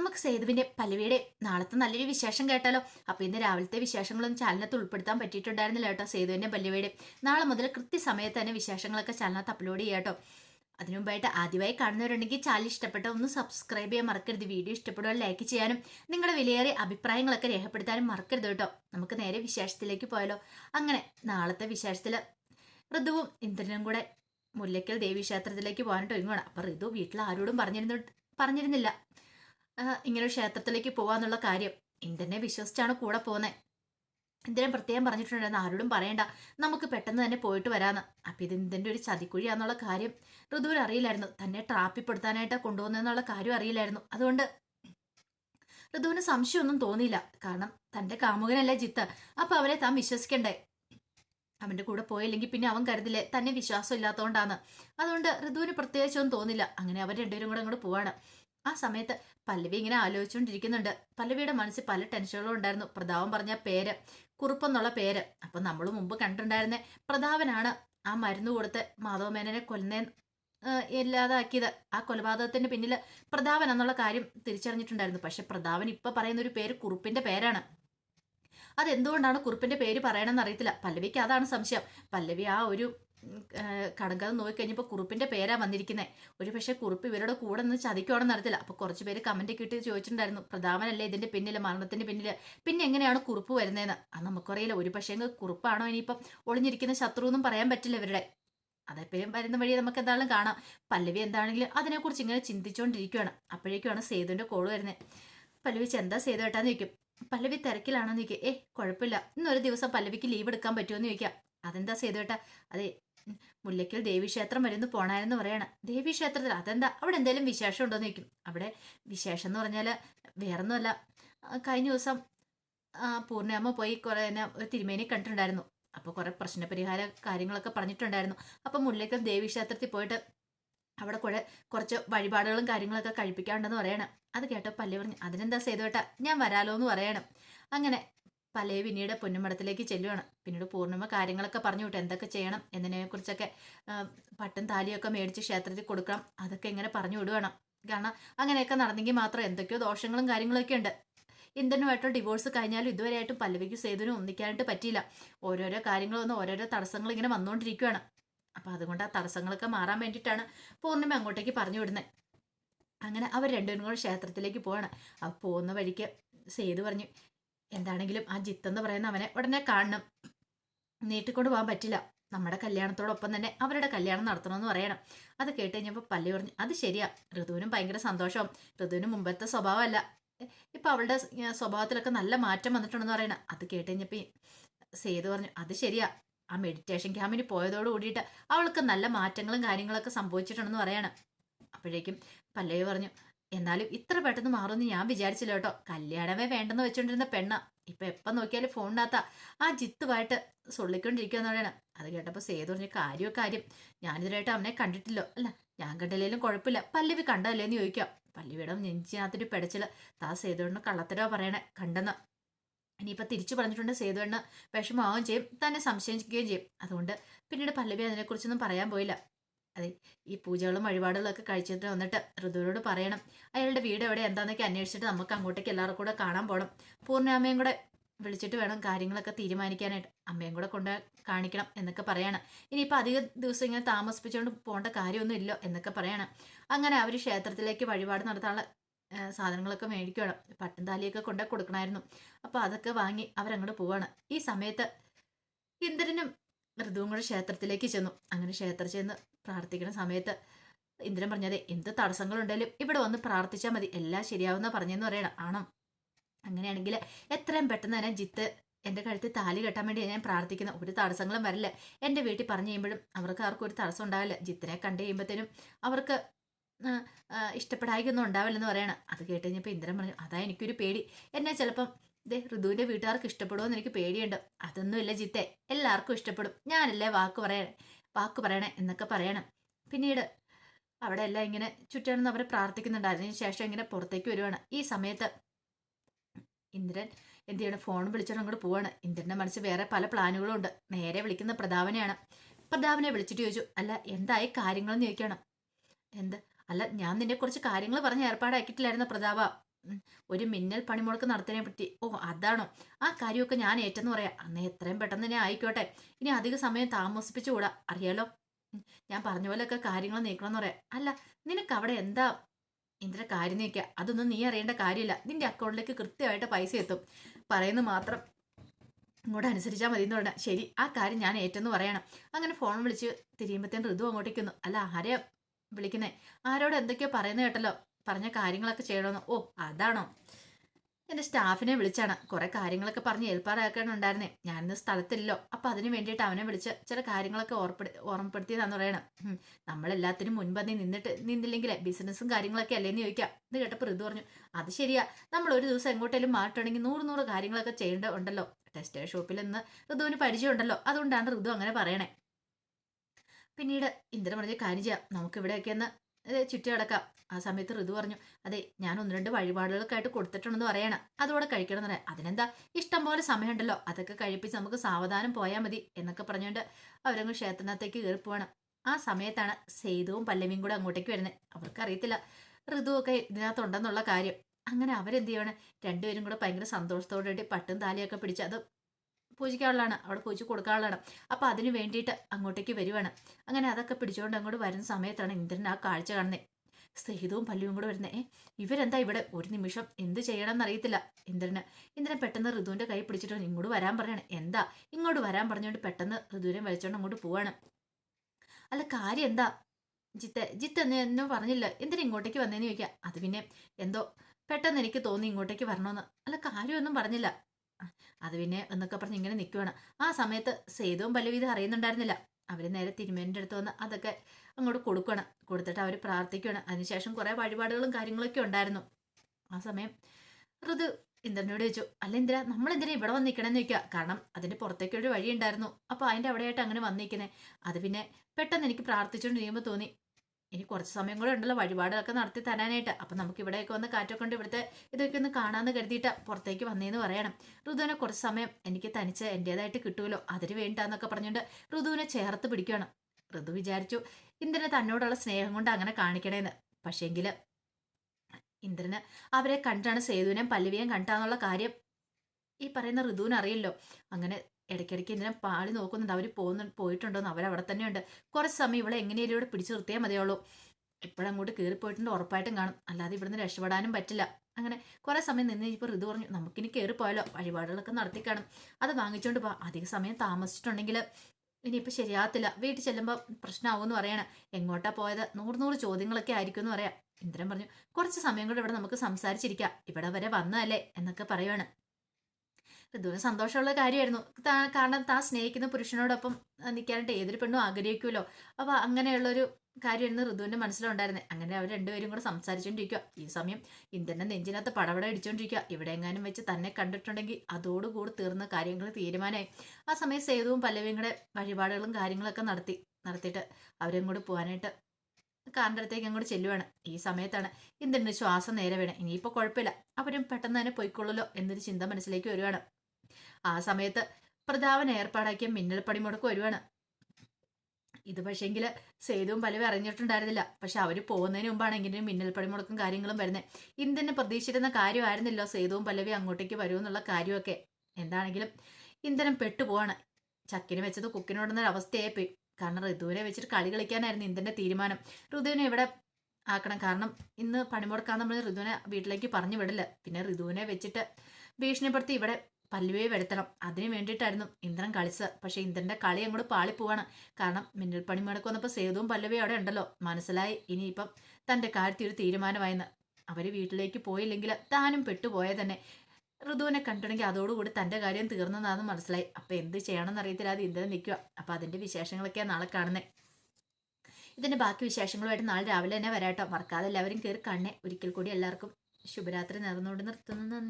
നമുക്ക് സേതുവിന്റെ പല്ലവിയുടെ നാളത്തെ നല്ലൊരു വിശേഷം കേട്ടാലോ? അപ്പൊ ഇന്ന് രാവിലത്തെ വിശേഷങ്ങളൊന്നും ചാനലിനകത്ത് ഉൾപ്പെടുത്താൻ പറ്റിയിട്ടുണ്ടായിരുന്നില്ല കേട്ടോ സേതുവിന്റെ പല്ലവിയുടെ. നാളെ മുതൽ കൃത്യസമയത്ത് തന്നെ വിശേഷങ്ങളൊക്കെ ചാനലിനകത്ത് അപ്ലോഡ് ചെയ്യാം അതിനു മുമ്പായിട്ട് ആദ്യമായി കാണുന്നവരുണ്ടെങ്കിൽ ചാനൽ ഇഷ്ടപ്പെട്ട ഒന്ന് സബ്സ്ക്രൈബ് ചെയ്യാൻ മറക്കരുത്. വീഡിയോ ഇഷ്ടപ്പെടുക ലൈക്ക് ചെയ്യാനും നിങ്ങളുടെ വിലയേറിയ അഭിപ്രായങ്ങളൊക്കെ രേഖപ്പെടുത്താനും മറക്കരുത് കേട്ടോ. നമുക്ക് നേരെ വിശേഷത്തിലേക്ക് പോയാലോ. അങ്ങനെ നാളത്തെ വിശേഷത്തിൽ ഋതുവും ഇന്ദ്രനും കൂടെ മുല്ലയ്ക്കൽ ദേവീക്ഷേത്രത്തിലേക്ക് പോകാനായിട്ട് ഒരുങ്ങുകയാണ് അപ്പൊ ഋതു വീട്ടിൽ ആരോടും പറഞ്ഞിരുന്നു പറഞ്ഞിരുന്നില്ല. ആ, ഇങ്ങനെ ഒരു ക്ഷേത്രത്തിലേക്ക് പോവാന്നുള്ള കാര്യം ഇന്ദ്രനെ വിശ്വസിച്ചാണ് കൂടെ പോകുന്നത് ഇന്ദ്രൻ പ്രത്യേകം പറഞ്ഞിട്ടുണ്ടായിരുന്നു ആരോടും പറയണ്ട. നമുക്ക് പെട്ടെന്ന് തന്നെ പോയിട്ട് വരാന്ന്. അപ്പൊ ഇത് ഇന്ദ്രന്റെ ഒരു ചതിക്കുഴിയാന്നുള്ള കാര്യം ഋതുവിന് അറിയില്ലായിരുന്നു. തന്നെ ട്രാപ്പിപ്പെടുത്താനായിട്ട് കൊണ്ടുപോകുന്നതെന്നുള്ള കാര്യം അറിയില്ലായിരുന്നു. അതുകൊണ്ട് ഋതുവിന് സംശയമൊന്നും തോന്നിയില്ല. കാരണം തന്റെ കാമുകനല്ലേ ജിത്ത്. അപ്പൊ അവനെ താൻ വിശ്വസിക്കണ്ടേ? അവന്റെ കൂടെ പോയില്ലെങ്കിൽ പിന്നെ അവൻ കരുതില്ലേ തന്നെ വിശ്വാസം ഇല്ലാത്തതുകൊണ്ടാണ് അതുകൊണ്ട് ഋതുവിന് പ്രത്യേകിച്ചൊന്നും തോന്നില്ല അങ്ങനെ അവർ രണ്ടുപേരും കൂടെ അങ്ങോട്ട് പോവാണ്. ആ സമയത്ത് പല്ലവി ഇങ്ങനെ ആലോചിച്ചുകൊണ്ടിരിക്കുന്നുണ്ട് പല്ലവിയുടെ മനസ്സിൽ പല ടെൻഷനുകളും ഉണ്ടായിരുന്നു. പ്രതാപൻ പറഞ്ഞ പേര് കുറുപ്പെന്നുള്ള പേര്. അപ്പൊ നമ്മൾ മുമ്പ് കണ്ടിട്ടുണ്ടായിരുന്ന പ്രതാപനാണ് ആ മരുന്ന് കൊടുത്ത് മാധവമേനനെ കൊല്ലുന്നേ ഇല്ലാതാക്കിയത്. ആ കൊലപാതകത്തിന് പിന്നിൽ പ്രതാപൻ എന്നുള്ള കാര്യം തിരിച്ചറിഞ്ഞിട്ടുണ്ടായിരുന്നു. പക്ഷെ പ്രതാപൻ ഇപ്പൊ പറയുന്ന ഒരു പേര് കുറുപ്പിന്റെ പേരാണ്. അതെന്തുകൊണ്ടാണ് കുറുപ്പിന്റെ പേര് പറയണമെന്ന് അറിയത്തില്ല. പല്ലവിക്ക് അതാണ് സംശയം. പല്ലവി ആ ഒരു കടങ്കഥ നോക്കിക്കഴിഞ്ഞപ്പോൾ കുറുപ്പിന്റെ പേരാ വന്നിരിക്കുന്നത് ഒരു പക്ഷേ കുറുപ്പ് ഇവരുടെ കൂടെ നിന്ന് ചതിക്കുവാണെന്ന് അറിയത്തില്ല. അപ്പൊ കുറച്ച് പേര് കമന്റ് കിട്ടി ചോദിച്ചിട്ടുണ്ടായിരുന്നു പ്രധാനമല്ലേ ഇതിന്റെ പിന്നിൽ മരണത്തിന്റെ പിന്നിൽ? പിന്നെ എങ്ങനെയാണ് കുറുപ്പ് വരുന്നതെന്ന് അത് നമുക്കറിയില്ല. ഒരു പക്ഷേ കുറുപ്പാണോ ഇനിയിപ്പം ഒളിഞ്ഞിരിക്കുന്ന ശത്രു എന്നും പറയാൻ പറ്റില്ല ഇവരുടെ. അതെപ്പോഴും വരുന്ന വഴി നമുക്ക് എന്തായാലും കാണാം. പല്ലവി എന്താണെങ്കിലും അതിനെക്കുറിച്ച് ഇങ്ങനെ ചിന്തിച്ചുകൊണ്ടിരിക്കുകയാണ് അപ്പോഴേക്കുമാണ് സേതുവിന്റെ കോൾ വരുന്നത് പല്ലവി എന്താ സേതു ഏട്ടാന്ന് ചോദിക്കും. പല്ലവി തിരക്കിലാണോ എന്ന് ചോദിക്കും. ഏ കുഴപ്പമില്ല. ഇന്നൊരു ദിവസം പല്ലവിക്ക് ലീവ് എടുക്കാൻ പറ്റുമോ? എന്ന് ചോദിക്കാം. അതെന്താ സേതു ഏട്ടാ? അതെ മുല്ലയ്ക്കൽ ദേവീക്ഷേത്രം വരുന്നു പോണായിരുന്നു പറയണ. ദേവീക്ഷേത്രത്തിൽ അതെന്താ? അവിടെ എന്തെങ്കിലും വിശേഷം ഉണ്ടോന്ന് ചോദിക്കും. അവിടെ വിശേഷം എന്ന് പറഞ്ഞാൽ വേറൊന്നുമല്ല. കഴിഞ്ഞ ദിവസം പൂർണയമ്മ പോയി കുറെ എന്നെ ഒരു തിരുമേനി കണ്ടിട്ടുണ്ടായിരുന്നു. അപ്പോൾ കുറെ പ്രശ്നപരിഹാര കാര്യങ്ങളൊക്കെ പറഞ്ഞിട്ടുണ്ടായിരുന്നു. അപ്പൊ മുല്ലയ്ക്കൽ ദേവീക്ഷേത്രത്തിൽ പോയിട്ട് അവിടെ കുറെ കുറച്ച് വഴിപാടുകളും കാര്യങ്ങളൊക്കെ കഴിപ്പിക്കാണ്ടെന്ന് പറയണം. അത് കേട്ടോ പല്ലി പറഞ്ഞു അതിനെന്താ ചെയ്തു കേട്ടാ ഞാൻ വരാലോ എന്ന് പറയണം. അങ്ങനെ പലേ പിന്നീട് പൊന്നുമടത്തിലേക്ക് ചെല്ലുവാണ്. പിന്നീട് പൂർണിമ കാര്യങ്ങളൊക്കെ പറഞ്ഞു വിട്ടു. എന്തൊക്കെ ചെയ്യണം എന്നതിനെ കുറിച്ചൊക്കെ പട്ടും താലിയൊക്കെ മേടിച്ച് ക്ഷേത്രത്തിൽ കൊടുക്കണം അതൊക്കെ ഇങ്ങനെ പറഞ്ഞു വിടുകയാണ് കാരണം അങ്ങനെയൊക്കെ നടന്നെങ്കിൽ മാത്രം എന്തൊക്കെയോ ദോഷങ്ങളും കാര്യങ്ങളൊക്കെ ഉണ്ട്. ഇന്ദ്രനുമായിട്ടോ ഡിവോഴ്സ് കഴിഞ്ഞാലും ഇതുവരെയായിട്ടും പല്ലവിക്ക് സേതുവിനും ഒന്നിക്കാനായിട്ട് പറ്റിയില്ല. ഓരോരോ കാര്യങ്ങളൊന്നും ഓരോരോ തടസ്സങ്ങൾ ഇങ്ങനെ വന്നുകൊണ്ടിരിക്കുകയാണ് അപ്പൊ അതുകൊണ്ട് ആ തടസ്സങ്ങളൊക്കെ മാറാൻ വേണ്ടിയിട്ടാണ് പൂർണിമ അങ്ങോട്ടേക്ക് പറഞ്ഞു വിടുന്നത്. അങ്ങനെ അവർ രണ്ടുപേരും കൂടെ ക്ഷേത്രത്തിലേക്ക് പോവാണ്. ആ പോകുന്ന വഴിക്ക് സേതു പറഞ്ഞു എന്താണെങ്കിലും ആ ജിത്ത് എന്ന് പറയുന്ന അവനെ ഉടനെ കാണണം. നീട്ടിക്കൊണ്ട് പോകാൻ പറ്റില്ല. നമ്മുടെ കല്യാണത്തോടൊപ്പം തന്നെ അവരുടെ കല്യാണം നടത്തണമെന്ന് പറയണം. അത് കേട്ട് കഴിഞ്ഞപ്പോൾ പല്ലി പറഞ്ഞു അത് ശരിയാ. ഋതുവിനും ഭയങ്കര സന്തോഷവും. ഋതുവിന് മുമ്പത്തെ സ്വഭാവമല്ല. ഇപ്പൊ അവളുടെ സ്വഭാവത്തിലൊക്കെ നല്ല മാറ്റം വന്നിട്ടുണ്ടെന്ന് പറയണം. അത് കേട്ട് കഴിഞ്ഞപ്പോൾ സേതു പറഞ്ഞു അത് ശരിയാ. ആ മെഡിറ്റേഷൻ ക്യാമ്പിന് പോയതോട് കൂടിയിട്ട് അവൾക്ക് നല്ല മാറ്റങ്ങളും കാര്യങ്ങളൊക്കെ സംഭവിച്ചിട്ടുണ്ടെന്ന് പറയണം. അപ്പോഴേക്കും പല്ലവി പറഞ്ഞു എന്നാലും ഇത്ര പെട്ടെന്ന് മാറുമെന്ന് ഞാൻ വിചാരിച്ചില്ല കേട്ടോ. കല്യാണമേ വേണ്ടെന്ന് വെച്ചോണ്ടിരുന്ന പെണ്ണ. ഇപ്പൊ എപ്പം നോക്കിയാലും ഫോണിനകത്ത ആ ജിത്തുമായിട്ട് സൊള്ളിക്കൊണ്ടിരിക്കുക പറയണം അത് കേട്ടപ്പോൾ സേതു പറഞ്ഞ കാര്യമോ കാര്യം. ഞാനിതുവരായിട്ട് അവനെ കണ്ടിട്ടില്ലോ. അല്ല ഞാൻ കണ്ടില്ലേലും കുഴപ്പമില്ല. പല്ലവി കണ്ടതല്ലേന്ന് ചോദിക്കാം. പല്ലവിയുടെ നെഞ്ചിനകത്തൊരു പെടച്ചിൽ. താ സേതുവിന് കള്ളത്തരോ പറയണേ കണ്ടെന്ന്. ഇനിയിപ്പോൾ തിരിച്ചു പറഞ്ഞിട്ടുണ്ട് സേതുവണ്ണ വിഷമാവുകയും ചെയ്യും. തന്നെ സംശയിക്കുകയും ചെയ്യും. അതുകൊണ്ട് പിന്നീട് പല്ലവി അതിനെക്കുറിച്ചൊന്നും പറയാൻ പോയില്ല. അതെ ഈ പൂജകളും വഴിപാടുകളൊക്കെ കഴിച്ചിട്ട് വന്നിട്ട് ഋതുവിനോട് പറയണം. അയാളുടെ വീട് എവിടെ എന്താണെന്നൊക്കെ അന്വേഷിച്ചിട്ട് നമുക്ക് അങ്ങോട്ടേക്ക് എല്ലാവർക്കും കൂടെ കാണാൻ പോകണം പൂർണ കൂടെ വിളിച്ചിട്ട് വേണം കാര്യങ്ങളൊക്കെ തീരുമാനിക്കാനായിട്ട്. അമ്മയും കൂടെ കൊണ്ട് കാണിക്കണം എന്നൊക്കെ പറയണം. ഇനിയിപ്പോൾ അധിക ദിവസം ഇങ്ങനെ താമസിപ്പിച്ചുകൊണ്ട് പോകേണ്ട കാര്യമൊന്നും ഇല്ലോ എന്നൊക്കെ പറയണം. അങ്ങനെ അവർ ക്ഷേത്രത്തിലേക്ക് വഴിപാട് നടത്താനുള്ള സാധനങ്ങളൊക്കെ മേടിക്കണം പട്ടും താലിയൊക്കെ കൊണ്ടു കൊടുക്കണമായിരുന്നു അപ്പോൾ അതൊക്കെ വാങ്ങി അവരങ്ങോട്ട് പോവാണ്. ഈ സമയത്ത് ഇന്ദ്രനും ഋതുവും കൂടെ ക്ഷേത്രത്തിലേക്ക് ചെന്നു. അങ്ങനെ ക്ഷേത്രത്തിൽ ചെന്ന് പ്രാർത്ഥിക്കുന്ന സമയത്ത് ഇന്ദ്രൻ പറഞ്ഞത് എന്ത് തടസ്സങ്ങളുണ്ടെങ്കിലും ഇവിടെ വന്ന് പ്രാർത്ഥിച്ചാൽ മതി. എല്ലാം ശരിയാവുന്ന പറഞ്ഞെന്ന് പറയണം. ആണോ? അങ്ങനെയാണെങ്കിൽ എത്രയും പെട്ടെന്ന് തന്നെ ജിത്ത് എന്റെ കഴുത്തിൽ താലി കെട്ടാൻ വേണ്ടി ഞാൻ പ്രാർത്ഥിക്കുന്നു. ഒരു തടസ്സങ്ങളും വരില്ല. എന്റെ വീട്ടിൽ പറഞ്ഞു കഴിയുമ്പോഴും അവർക്ക് ആർക്കും ഒരു തടസ്സം ഉണ്ടാവില്ല. ജിത്തിനെ കണ്ടു കഴിയുമ്പോഴത്തേനും അവർക്ക് ഇഷ്ടപ്പെടായിക്കൊന്നും ഉണ്ടാവില്ലെന്ന് പറയണം. അത് കേട്ട് കഴിഞ്ഞപ്പോൾ ഇന്ദ്രൻ പറഞ്ഞു അതാ എനിക്കൊരു പേടി. എന്നെ ചിലപ്പം ദേ ഋതുവിന്റെ വീട്ടുകാർക്ക് ഇഷ്ടപ്പെടുമോ എന്ന് എനിക്ക് പേടിയുണ്ട്. അതൊന്നുമില്ല ജിത്തെ. എല്ലാവർക്കും ഇഷ്ടപ്പെടും. ഞാനല്ലേ വാക്ക് പറയണേ? വാക്ക് പറയണേ എന്നൊക്കെ പറയണം. പിന്നീട് അവിടെ എല്ലാം ഇങ്ങനെ ചുറ്റാണെന്ന് അവർ പ്രാർത്ഥിക്കുന്നുണ്ട് അതിന് ശേഷം ഇങ്ങനെ പുറത്തേക്ക് വരുവാണ്. ഈ സമയത്ത് ഇന്ദ്രൻ എന്ത് ചെയ്യണം? ഫോൺ വിളിച്ചോണ്ട് അങ്ങോട്ട് പോവാണ്. ഇന്ദ്രന്റെ മനസ്സിൽ വേറെ പല പ്ലാനുകളും ഉണ്ട്. നേരെ വിളിക്കുന്ന പ്രതാപനെയാണ്. പ്രതാപനെ വിളിച്ചിട്ട് ചോദിച്ചു അല്ല എന്തായി കാര്യങ്ങളെന്ന് ചോദിക്കണം? എന്ത്? അല്ല ഞാൻ നിന്നെ കുറച്ച് കാര്യങ്ങൾ പറഞ്ഞ് ഏർപ്പാടാക്കിയിട്ടില്ലായിരുന്നു പ്രതാപ. ഒരു മിന്നൽ പണിമുടക്ക് നടത്തിനെ പറ്റി. ഓ അതാണോ? ആ കാര്യമൊക്കെ ഞാൻ ഏറ്റെന്ന് പറയാം. അന്ന് എത്രയും പെട്ടെന്ന് തന്നെ ആയിക്കോട്ടെ. ഇനി അധിക സമയം താമസിപ്പിച്ചുകൂടാ അറിയാലോ? ഞാൻ പറഞ്ഞ പോലെയൊക്കെ കാര്യങ്ങൾ നീക്കണമെന്ന് പറയാം. അല്ല നിനക്ക് അവിടെ എന്താ ഇന്ദ്ര കാര്യം നീക്കുക അതൊന്നും നീ അറിയേണ്ട കാര്യമില്ല. നിന്റെ അക്കൗണ്ടിലേക്ക് കൃത്യമായിട്ട് പൈസ എത്തും. പറയുന്നത് മാത്രം ഇങ്ങോട്ട് അനുസരിച്ചാൽ മതി എന്ന് പറഞ്ഞാൽ ശരി ആ കാര്യം ഞാൻ ഏറ്റെന്ന് പറയണം. അങ്ങനെ ഫോൺ വിളിച്ച് തിരിയുമ്പോഴത്തേന് ഋതു അങ്ങോട്ടേക്ക് വന്നു. അല്ല ആരെയാ വിളിക്കുന്നേ? ആരോട് എന്തൊക്കെയോ പറയുന്നത് കേട്ടല്ലോ. പറഞ്ഞ കാര്യങ്ങളൊക്കെ ചെയ്യണമെന്ന് ഓ അതാണോ? എന്റെ സ്റ്റാഫിനെ വിളിച്ചാണ്. കുറെ കാര്യങ്ങളൊക്കെ പറഞ്ഞ് ഏൽപ്പാറാക്കാനുണ്ടായിരുന്നേ. ഞാനിന്ന് സ്ഥലത്തില്ലല്ലോ. അപ്പൊ അതിന് വേണ്ടിയിട്ട് അവനെ വിളിച്ച് ചില കാര്യങ്ങളൊക്കെ ഓർപ്പെടു ഓർമ്മപ്പെടുത്തിയതാന്ന് പറയണം. നമ്മളെല്ലാത്തിനും നമ്മളെല്ലാത്തിനും മുൻപന്തി നിന്നിട്ട് നിന്നില്ലെങ്കിലേ ബിസിനസ്സും കാര്യങ്ങളൊക്കെ അല്ലേന്ന് ചോദിക്കാം. ഇത് കേട്ടപ്പോൾ ഋതു പറഞ്ഞു അത് ശരിയാ. നമ്മൾ ഒരു ദിവസം എങ്ങോട്ടേലും മാറ്റണമെങ്കിൽ നൂറ് നൂറ് കാര്യങ്ങളൊക്കെ ചെയ്യേണ്ട ഉണ്ടല്ലോ. ടെക്സ്റ്റൈൽ ഷോപ്പിൽ നിന്ന് ഋതുവിന് പരിചയമുണ്ടല്ലോ അതുകൊണ്ടാണ് ഋതു അങ്ങനെ പറയണേ. പിന്നീട് ഇന്ദ്രൻ പറഞ്ഞ കാര്യം ചെയ്യാം. നമുക്ക് ഇവിടെയൊക്കെ ഒന്ന് ചുറ്റി കിടക്കാം ആ സമയത്ത് ഋതു പറഞ്ഞു അതെ ഞാൻ ഒന്ന് രണ്ട് വഴിപാടുകളൊക്കെ ആയിട്ട് കൊടുത്തിട്ടുണ്ടെന്ന് പറയണം. അതോടെ കഴിക്കണം എന്ന് അതിനെന്താ? ഇഷ്ടം പോലെ സമയമുണ്ടല്ലോ. അതൊക്കെ കഴിപ്പിച്ച് നമുക്ക് സാവധാനം പോയാൽ മതി എന്നൊക്കെ പറഞ്ഞുകൊണ്ട് അവരങ്ങ് ക്ഷേത്രത്തിനകത്തേക്ക് കയറി പോവാണ്. ആ സമയത്താണ് സേതുവും പല്ലവിയും കൂടെ അങ്ങോട്ടേക്ക് വരുന്നത് അവർക്കറിയത്തില്ല ഋതുവൊക്കെ ഇതിനകത്തുണ്ടെന്നുള്ള കാര്യം. അങ്ങനെ അവരെന്ത് ചെയ്യണം? രണ്ടുപേരും കൂടെ ഭയങ്കര സന്തോഷത്തോടെ പട്ടും താലിയൊക്കെ പിടിച്ച് അത് പൂജിക്കാനുള്ളതാണ്. അവിടെ പൂജ കൊടുക്കാനുള്ളതാണ്. അപ്പൊ അതിന് വേണ്ടിയിട്ട് അങ്ങോട്ടേക്ക് വരുവാണ്. അങ്ങനെ അതൊക്കെ പിടിച്ചുകൊണ്ട് അങ്ങോട്ട് വരുന്ന സമയത്താണ് ഇന്ദ്രൻ ആ കാഴ്ച കാണുന്നത് സ്നേഹിതവും പല്ലുവും കൂടെ വരുന്നത് ഏ ഇവരെന്താ ഇവിടെ ഒരു നിമിഷം എന്ത് ചെയ്യണം എന്നറിയത്തില്ല ഇന്ദ്രന്. ഇന്ദ്രൻ പെട്ടെന്ന് ഋതുവിന്റെ കൈ പിടിച്ചിട്ട് ഇങ്ങോട്ട് വരാൻ പറയണം. എന്താ? ഇങ്ങോട്ട് വരാൻ പറഞ്ഞുകൊണ്ട് പെട്ടെന്ന് ഋതുവിനെ വലിച്ചുകൊണ്ട് അങ്ങോട്ട് പോവാണ്. അല്ല കാര്യം എന്താ? ജിത്ത ജിത്ത് എന്ന് പറഞ്ഞില്ല. എന്തിനാ ഇങ്ങോട്ടേക്ക് വന്നേന്ന് ചോദിക്കാം? അത് പിന്നെ എന്തോ പെട്ടെന്ന് എനിക്ക് തോന്നി ഇങ്ങോട്ടേക്ക് വരണമെന്ന്. അല്ല കാര്യമൊന്നും പറഞ്ഞില്ല. അത് പിന്നെ എന്നൊക്കെ പറഞ്ഞ് ഇങ്ങനെ നിൽക്കുവാണ് ആ സമയത്ത് സേതുവും പലവിധം അറിയുന്നുണ്ടായിരുന്നില്ല. അവർ നേരെ തിരുമേന്റെ അടുത്ത് വന്ന് അതൊക്കെ അങ്ങോട്ട് കൊടുക്കണം കൊടുത്തിട്ട് അവർ പ്രാർത്ഥിക്കുകയാണ് അതിനുശേഷം കുറേ വഴിപാടുകളും കാര്യങ്ങളൊക്കെ ഉണ്ടായിരുന്നു. ആ സമയം ഋതു ഇന്ദ്രനോട് ചോദിച്ചു അല്ല ഇന്ദ്ര നമ്മൾ എന്തിനാ ഇവിടെ വന്ന് നിൽക്കണമെന്ന് ചോദിക്കുക കാരണം അതിന്റെ പുറത്തേക്ക് ഒരു വഴി ഉണ്ടായിരുന്നു അപ്പോൾ അതിന്റെ അവിടെയായിട്ട് അങ്ങനെ വന്നിരിക്കുന്നത് അത് പിന്നെ പെട്ടെന്ന് എനിക്ക് പ്രാർത്ഥിച്ചുകൊണ്ടിരിക്കുമ്പോൾ തോന്നി. ഇനി കുറച്ച് സമയം കൂടെ ഉണ്ടല്ലോ വഴിപാടൊക്കെ നടത്തി തരാനായിട്ട്. അപ്പം നമുക്ക് ഇവിടെയൊക്കെ വന്ന് കാറ്റൊക്കെ കൊണ്ട് ഇവിടുത്തെ ഇതൊക്കെ ഒന്ന് കാണാമെന്ന് കരുതിയിട്ട് പുറത്തേക്ക് വന്നേന്ന് പറയണം. ഋതുവിനെ കുറച്ച് സമയം എനിക്ക് തനിച്ച് എന്റേതായിട്ട് കിട്ടുമല്ലോ അതിന് വേണ്ടാന്നൊക്കെ പറഞ്ഞുകൊണ്ട് ഋതുവിനെ ചേർത്ത് പിടിക്കുകയാണ്. ഋതു വിചാരിച്ചു ഇന്ദ്രന് തന്നോടുള്ള സ്നേഹം കൊണ്ട് അങ്ങനെ കാണിക്കണേന്ന്. പക്ഷേങ്കിൽ ഇന്ദ്രന് അവരെ കണ്ടാണ് സേതുവിനെയും പല്ലവിയെയും കണ്ടാന്നുള്ള കാര്യം ഈ പറയുന്ന ഋതുവിന് അറിയില്ലോ അങ്ങനെ ഇടയ്ക്കിടയ്ക്ക് ഇതിനെ പാളി നോക്കുന്നുണ്ട്. അവർ പോകുന്നു പോയിട്ടുണ്ടോന്ന്. അവരവിടെ തന്നെയുണ്ട്. കുറച്ച് സമയം ഇവിടെ എങ്ങനെയും ഇവിടെ പിടിച്ചു നിർത്തിയാൽ മതിയുള്ളൂ ഇപ്പോഴങ്ങോട്ട് കയറിപ്പോയിട്ടുണ്ട് ഉറപ്പായിട്ടും കാണും. അല്ലാതെ ഇവിടുന്ന് രക്ഷപ്പെടാനും പറ്റില്ല. അങ്ങനെ കുറേ സമയം നിന്ന് ഇപ്പോൾ ഋതു പറഞ്ഞു നമുക്കിനി കയറിപ്പോയാലോ വഴിപാടുകളൊക്കെ നടത്തി കാണും. അത് വാങ്ങിച്ചുകൊണ്ട് പോവാം അധിക സമയം താമസിച്ചിട്ടുണ്ടെങ്കിൽ ഇനിയിപ്പോൾ ശരിയാകത്തില്ല വീട്ടിൽ ചെല്ലുമ്പോൾ പ്രശ്നമാവുമെന്ന് പറയണം. എങ്ങോട്ടാ പോയത്? നൂറ് നൂറ് ചോദ്യങ്ങളൊക്കെ ആയിരിക്കും എന്ന് പറയാം. ഇന്ദ്രൻ പറഞ്ഞു കുറച്ച് സമയം കൂടെ ഇവിടെ നമുക്ക് സംസാരിച്ചിരിക്കാം. ഇവിടെ വരെ വന്നതല്ലേ? എന്നൊക്കെ പറയുവാണ്. ഋതുവിന് സന്തോഷമുള്ള കാര്യമായിരുന്നു. കാരണം താൻ സ്നേഹിക്കുന്ന പുരുഷനോടൊപ്പം നിൽക്കാനായിട്ട് ഏതൊരു പെണ്ണും ആഗ്രഹിക്കുമല്ലോ. അപ്പോൾ അങ്ങനെയുള്ളൊരു കാര്യമായിരുന്നു ഋതുവിന്റെ മനസ്സിലുണ്ടായിരുന്നത് അങ്ങനെ അവർ രണ്ടുപേരും കൂടെ സംസാരിച്ചുകൊണ്ടിരിക്കുക ഈ സമയം ഇന്ദ്രനെ നെഞ്ചിനകത്ത് പടപട അടിച്ചുകൊണ്ടിരിക്കുക ഇവിടെ എങ്ങാനും വെച്ച് തന്നെ കണ്ടിട്ടുണ്ടെങ്കിൽ അതോടുകൂടി തീർന്ന കാര്യങ്ങൾ തീരുമാനമായി ആ സമയം സേതുവും പല്ലവിയും കൂടെ വഴിപാടുകളും കാര്യങ്ങളൊക്കെ നടത്തി. നടത്തിയിട്ട് അവരും കൂടെ പോകാനായിട്ട് കാറിന്റെ അടുത്തേക്ക് അങ്ങോട്ട് ചെല്ലുവാണ്. ഈ സമയത്താണ് ഇന്ദ്രന് ശ്വാസം നേരെ വേണം. ഇനിയിപ്പോൾ കുഴപ്പമില്ല. അവരും പെട്ടെന്ന് തന്നെ പോയിക്കൊള്ളുമല്ലോ എന്നൊരു ചിന്ത മനസ്സിലേക്ക് വരുവാണ്. ആ സമയത്ത് പ്രതാപൻ ഏർപ്പാടാക്കിയ മിന്നൽ പണിമുടക്ക് വരുവാണ്. ഇത് പക്ഷേങ്കിൽ സേതുവും പലവും അറിഞ്ഞിട്ടുണ്ടായിരുന്നില്ല. പക്ഷെ അവർ പോകുന്നതിന് മുമ്പാണ് ഇങ്ങനെ മിന്നൽ പണിമുടക്കും കാര്യങ്ങളും വരുന്നത് ഇന്ത്യനെ പ്രതീക്ഷിച്ചിരുന്ന കാര്യമായിരുന്നല്ലോ സേതുവും പലവേ അങ്ങോട്ടേക്ക് വരുമെന്നുള്ള കാര്യമൊക്കെ. എന്താണെങ്കിലും ഇന്ധനം പെട്ടുപോവാണ്. ചക്കിന് വെച്ചത് കുക്കിനോടുന്ന അവസ്ഥയായി പോയി കാരണം ഋതുവിനെ വെച്ചിട്ട് കളി കളിക്കാനായിരുന്നു ഇന്ധന്റെ തീരുമാനം. ഋതുവിനെ ഇവിടെ ആക്കണം. കാരണം ഇന്ന് പണിമുടക്കാൻ നമ്മൾ ഋതുവിനെ വീട്ടിലേക്ക് പറഞ്ഞു വിടില്ല പിന്നെ ഋതുവിനെ വെച്ചിട്ട് ഭീഷണിപ്പെടുത്തി ഇവിടെ പല്ലുവയെ വരുത്തണം അതിന് വേണ്ടിയിട്ടായിരുന്നു ഇന്ദ്രൻ കളിച്ചത്. പക്ഷെ ഇന്ദ്രന്റെ കളി അങ്ങോട്ട് പാളിപ്പോവാണ് കാരണം മിന്നൽ പണി മുടക്ക് വന്നപ്പോൾ സേതുവും പല്ലുവേ അവിടെ ഉണ്ടല്ലോ. മനസ്സിലായി ഇനിയിപ്പം തന്റെ കാര്യത്തിൽ ഒരു തീരുമാനമായെന്ന്. അവർ വീട്ടിലേക്ക് പോയില്ലെങ്കിൽ താനും പെട്ടുപോയ തന്നെ. ഋതുവിനെ കണ്ടിട്ടുണ്ടെങ്കിൽ അതോടുകൂടി തന്റെ കാര്യം തീർന്നതാണെന്ന് മനസ്സിലായി. അപ്പൊ എന്ത് ചെയ്യണമെന്ന് അറിയത്തില്ലാതെ ഇന്ദ്രൻ നിൽക്കുക അപ്പൊ അതിന്റെ വിശേഷങ്ങളൊക്കെ നാളെ കാണുന്നത് ഇതിന്റെ ബാക്കി വിശേഷങ്ങളുമായിട്ട് നാളെ രാവിലെ തന്നെ വരാട്ടോ. മറക്കാതെ എല്ലാവരും കയറി കണ്ണേ. ഒരിക്കൽ കൂടി എല്ലാവർക്കും ശുഭരാത്രി നേർന്നുകൊണ്ട് നിർത്തുന്നു.